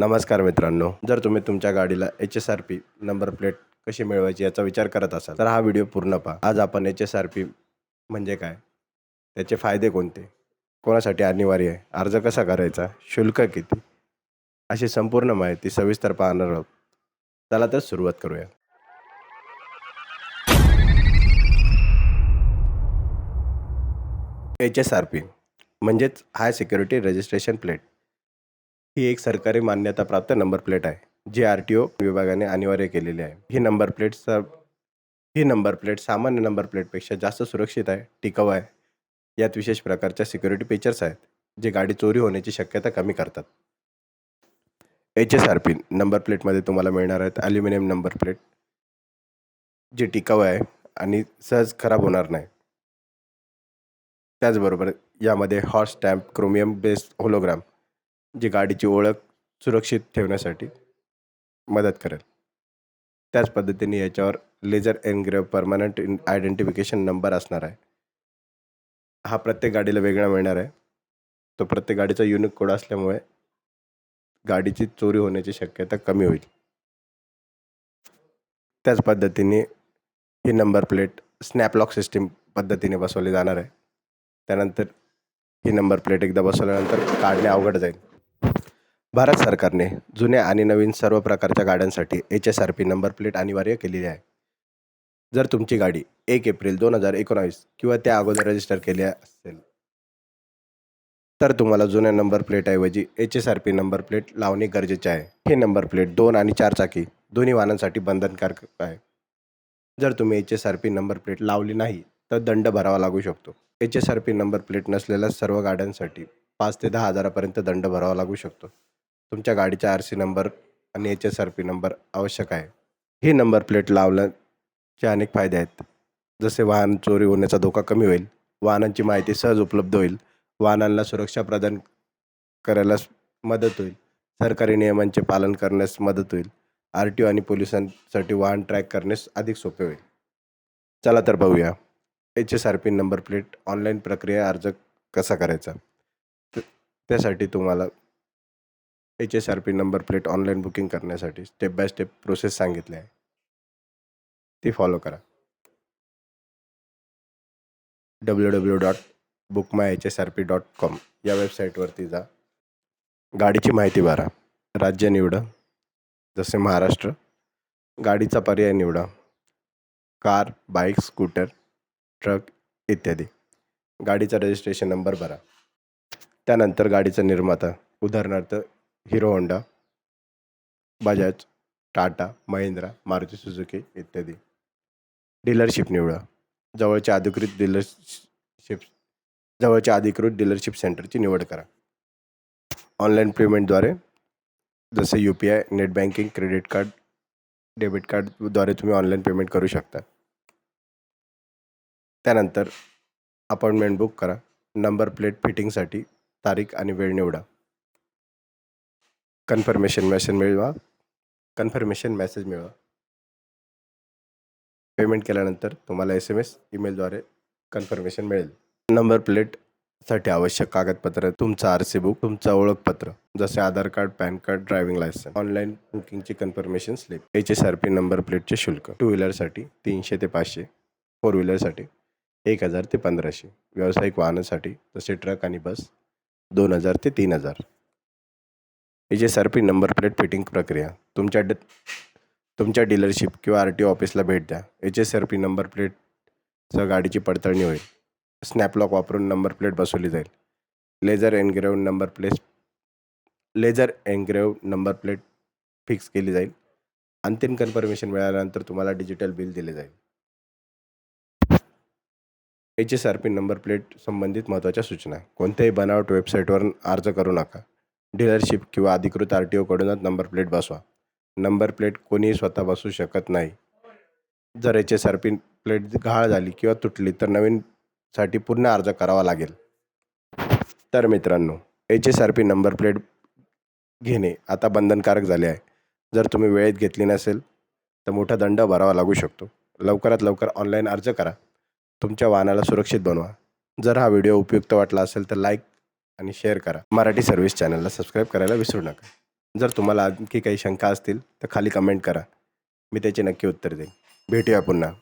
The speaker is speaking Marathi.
नमस्कार मित्रांनो जर तुम्ही तुमच्या गाडीला H S R P number plate कशी मिळवायची याचा विचार करत असाल तर हा व्हिडिओ पूर्ण पहा. आज आपण एच एस आर पी म्हणजे काय? त्याचे फायदे कोणते? कोणासाठी अनिवार्य आहे? अर्ज कसा करायचा? शुल्क किती? अशी संपूर्ण माहिती सविस्तर पाहणार आहोत. चला तर सुरुवात करूया. एच एस आर पी म्हणजेच हाय सिक्युरिटी रजिस्ट्रेशन प्लेट ही एक सरकारी मान्यताप्राप्त नंबर प्लेट आहे जी आर टी ओ विभागाने अनिवार्य केलेली आहे. ही नंबर प्लेट स ही नंबर प्लेट सामान्य नंबर प्लेटपेक्षा जास्त सुरक्षित आहे टिकाऊ आहे. यात विशेष प्रकारच्या सिक्युरिटी फीचर्स आहेत जे गाडी चोरी होण्याची शक्यता कमी करतात. H S R P number प्लेटमध्ये तुम्हाला मिळणार आहेत ॲल्युमिनियम नंबर प्लेट जे टिकाऊ आहे आणि सहज खराब होणार नाही. त्याचबरोबर यामध्ये hot stamp chromium based hologram जी गाडीची ओळख सुरक्षित ठेवण्यासाठी मदत करेल. त्याच पद्धतीने याच्यावर laser engrave permanent in identification number असणार आहे. हा प्रत्येक गाडीला वेगळा मिळणार आहे. तो प्रत्येक गाडीचा युनिक कोड असल्यामुळे गाडीची चोरी होण्याची शक्यता कमी होईल. त्याच पद्धतीने ही number plate snap lock system पद्धतीने बसवली जाणार आहे. त्यानंतर ही नंबर प्लेट एकदा बसवल्यानंतर काढणे अवघड जाईल. भारत सरकारने जुन्या आणि नवीन सर्व प्रकारच्या गाड्यांसाठी H S R P number plate अनिवार्य केलेली आहे. जर तुमची गाडी एक एप्रिल दोन हजार एकोणावीस किंवा त्या अगोदर रजिस्टर केली असेल तर तुम्हाला जुन्या number प्लेटऐवजी H S R P number plate लावणे गरजेचे आहे. हे नंबर प्लेट दोन आणि चार चाकी दोन्ही वाहनांसाठी बंधनकारक आहे. जर तुम्ही H S R P number plate लावली नाही तर दंड भरावा लागू शकतो. H S R P number plate नसलेल्या सर्व गाड्यांसाठी पाच ते दहा हजारापर्यंत दंड भरावा लागू शकतो. तुमच्या गाडीचा आर सी नंबर आणि H S R P number आवश्यक आहे. ही नंबर प्लेट लावण्याचे अनेक फायदे आहेत. जसे वाहन चोरी होण्याचा धोका कमी होईल वाहनांची माहिती सहज उपलब्ध होईल वाहनांना सुरक्षा प्रदान करायला मदत होईल सरकारी नियमांचे पालन करण्यास मदत होईल आर टी ओ आणि पोलिसांसाठी वाहन ट्रॅक करण्यास अधिक सोपे होईल. चला तर बघूया H S R P number plate online प्रक्रिया अर्ज कसा करायचा? त्यासाठी तुम्हाला H S R P number plate online booking करण्यासाठी स्टेप बाय स्टेप प्रोसेस सांगितली आहे. ती फॉलो करा. W W dot book my H S R P dot com या वेबसाईटवरती जा. गाडीची माहिती भरा. राज्य निवडा. जसे महाराष्ट्र. गाडीचा पर्याय निवडा. कार बाईक स्कूटर ट्रक इत्यादी. गाडीचा रजिस्ट्रेशन नंबर भरा. त्यानंतर गाडीचा निर्माता. उदाहरणार्थ Hero Honda Bajaj Tata Mahindra Maruti Suzuki इत्यादी. डीलरशिप निवडा. जवळच्या अधिकृत डीलरशिप जवळच्या अधिकृत डीलरशिप सेंटरची निवड करा. ऑनलाईन पेमेंटद्वारे जसे U P I net banking credit card debit कार्डद्वारे तुम्ही ऑनलाईन पेमेंट करू शकता. त्यानंतर अपॉइंटमेंट बुक करा. नंबर प्लेट फिटिंगसाठी तारीख आणि वेळ निवडा. कन्फर्मेशन मेसेज मिळवा. कन्फर्मेशन मेसेज मिळवा. पेमेंट केल्यानंतर तुम्हाला एस एम एस ईमेलद्वारे कन्फर्मेशन मिळेल. नंबर प्लेटसाठी आवश्यक कागदपत्र तुमचं आर सी बुक तुमचं ओळखपत्र जसे Aadhaar card PAN card driving licence online बुकिंगची confirmation slip. H S R P number प्लेटचे शुल्क. टू व्हीलरसाठी तीनशे ते पाचशे. फोर व्हीलरसाठी एक हजार ते पंधराशे. व्यावसायिक वाहनासाठी जसे ट्रक आणि बस दोन हजार ते तीन हजार. H S R P number plate fitting प्रक्रिया. तुमच्या ड तुमच्या डीलरशिप किंवा आर टी ओ ऑफिसला भेट द्या. H S R P number प्लेटसह गाडीची पडताळणी होईल. स्नॅपलॉक वापरून नंबर प्लेट बसवली जाईल. Laser engrave number plate laser engrave number plate fix केली जाईल. अंतिम कन्फर्मेशन मिळाल्यानंतर तुम्हाला डिजिटल बिल दिले जाईल. H S R P number plate संबंधित महत्त्वाच्या सूचना. कोणत्याही बनावट वेबसाईटवरून अर्ज करू नका. डीलरशिप किंवा अधिकृत आर टी ओकडूनच नंबर प्लेट बसवा. नंबर प्लेट कोणीही स्वतः बसू शकत नाही. जर एच एस प्लेट गहाळ झाली किंवा तुटली तर नवीनसाठी पुन्हा अर्ज करावा लागेल. तर मित्रांनो H S R P number plate घेणे आता बंधनकारक झाले आहे. जर तुम्ही वेळेत घेतली नसेल तर मोठा दंड भरावा लागू शकतो. लवकरात लवकर ऑनलाईन अर्ज करा. तुमच्या वाहनाला सुरक्षित बनवा. जर हा व्हिडिओ उपयुक्त वाटला असेल तर लाईक आणि शेअर करा. मराठी सर्व्हिस चॅनलला सबस्क्राईब करायला विसरू नका. जर तुम्हाला आणखी काही शंका असतील तर खाली कमेंट करा. मी त्याचे नक्की उत्तर देईन. भेटूया पुन्हा.